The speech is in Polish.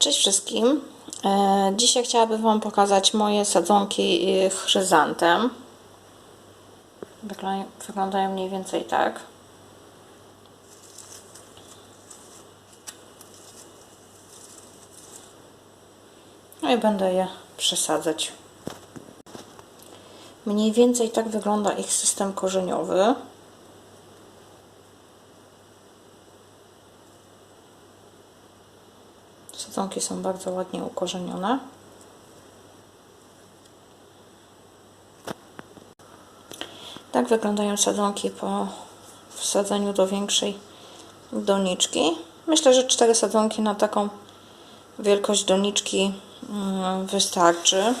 Cześć wszystkim. E, Dzisiaj chciałabym Wam pokazać moje sadzonki y, chryzantem. Wyglądają mniej więcej tak. No i będę je przesadzać. Mniej więcej tak wygląda ich system korzeniowy. Sadzonki są bardzo ładnie ukorzenione. Tak wyglądają sadzonki po wsadzeniu do większej doniczki. Myślę, że cztery sadzonki na taką wielkość doniczki mm, wystarczy.